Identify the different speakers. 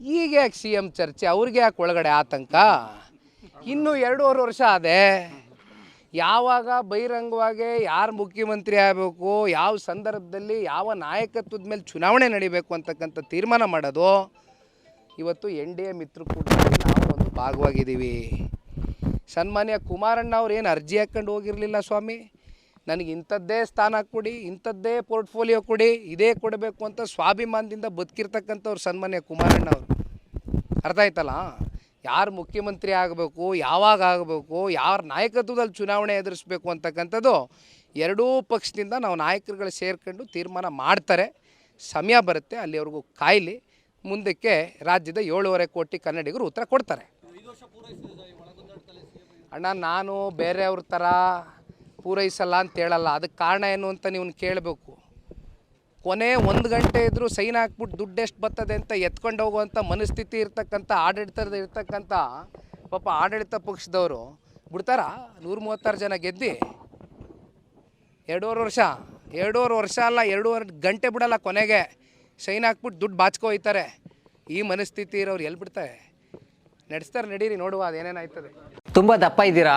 Speaker 1: ಈಗ ಯಾಕೆ C M ಚರ್ಚೆ? ಅವ್ರಿಗೆ ಯಾಕೆ ಒಳಗಡೆ ಆತಂಕ? ಇನ್ನೂ ಎರಡೂವರೆ ವರ್ಷ ಅದೇ ಯಾವಾಗ ಬಹಿರಂಗವಾಗಿ ಯಾರು ಮುಖ್ಯಮಂತ್ರಿ ಆಗಬೇಕು, ಯಾವ ಸಂದರ್ಭದಲ್ಲಿ ಯಾವ ನಾಯಕತ್ವದ ಮೇಲೆ ಚುನಾವಣೆ ನಡಿಬೇಕು ಅಂತಕ್ಕಂಥ ತೀರ್ಮಾನ ಮಾಡೋದು, ಇವತ್ತು ಎನ್ ಡಿ ಎ ಮಿತ್ರಕೂಟದಲ್ಲಿ ನಾವು ಒಂದು ಭಾಗವಾಗಿದ್ದೀವಿ. ಸನ್ಮಾನ್ಯ ಕುಮಾರಣ್ಣ ಅವ್ರು ಏನು ಅರ್ಜಿ ಹಾಕ್ಕೊಂಡು ಹೋಗಿರಲಿಲ್ಲ ಸ್ವಾಮಿ? ನನಗೆ ಇಂಥದ್ದೇ ಸ್ಥಾನ ಕೊಡಿ, ಇಂಥದ್ದೇ ಪೋರ್ಟ್ಫೋಲಿಯೋ ಕೊಡಿ, ಇದೇ ಕೊಡಬೇಕು ಅಂತ ಸ್ವಾಭಿಮಾನದಿಂದ ಬದುಕಿರ್ತಕ್ಕಂಥವ್ರು ಸನ್ಮಾನ್ಯ ಕುಮಾರಣ್ಣ ಅವರು. ಅರ್ಥ ಆಯ್ತಲ್ಲ? ಯಾರು ಮುಖ್ಯಮಂತ್ರಿ ಆಗಬೇಕು, ಯಾವಾಗ ಆಗಬೇಕು, ಯಾರ ನಾಯಕತ್ವದಲ್ಲಿ ಚುನಾವಣೆ ಎದುರಿಸ್ಬೇಕು ಅಂತಕ್ಕಂಥದ್ದು ಎರಡೂ ಪಕ್ಷದಿಂದ ನಾವು ನಾಯಕರುಗಳು ಸೇರ್ಕೊಂಡು ತೀರ್ಮಾನ ಮಾಡ್ತಾರೆ. ಸಮಯ ಬರುತ್ತೆ, ಅಲ್ಲಿವರೆಗೂ ಕಾಯಲಿ. ಮುಂದಕ್ಕೆ ರಾಜ್ಯದ ಏಳೂವರೆ ಕೋಟಿ ಕನ್ನಡಿಗರು ಉತ್ತರ ಕೊಡ್ತಾರೆ. ಅಣ್ಣ, ನಾನು ಬೇರೆಯವ್ರ ಥರ ಪೂರೈಸಲ್ಲ ಅಂತ ಹೇಳಲ್ಲ. ಅದಕ್ಕೆ ಕಾರಣ ಏನು ಅಂತ ನೀವು ಕೇಳಬೇಕು. ಕೊನೆ ಒಂದು ಗಂಟೆ ಇದ್ದರೂ ಸೈನ್ ಹಾಕ್ಬಿಟ್ಟು ದುಡ್ಡು ಎಷ್ಟು ಬರ್ತದೆ ಅಂತ ಎತ್ಕೊಂಡು ಹೋಗುವಂಥ ಮನಸ್ಥಿತಿ ಇರ್ತಕ್ಕಂಥ, ಆಡಳಿತದ ಇರ್ತಕ್ಕಂಥ ಪಾಪ ಆಡಳಿತ ಪಕ್ಷದವರು ಬಿಡ್ತಾರ? ನೂರ ಮೂವತ್ತಾರು ಜನ ಗೆದ್ದು? ಎರಡೂವರೆ ವರ್ಷ? ಎರಡೂವರೆ ವರ್ಷ ಅಲ್ಲ, ಎರಡೂವರೆ ಗಂಟೆ ಬಿಡಲ್ಲ ಕೊನೆಗೆ. ಸೈನ್ ಹಾಕ್ಬಿಟ್ಟು ದುಡ್ಡು ಬಾಚ್ಕೊ ಹೋಯ್ತಾರೆ. ಈ ಮನಸ್ಥಿತಿ ಇರೋರು ಎಲ್ಲಿ ಬಿಡ್ತಾರೆ? ನಡೆಸ್ತಾರೆ, ನಡೀರಿ, ನೋಡುವ, ಅದೇನೇನಾಯ್ತದೆ.
Speaker 2: ತುಂಬ ದಪ್ಪ ಇದ್ದೀರಾ?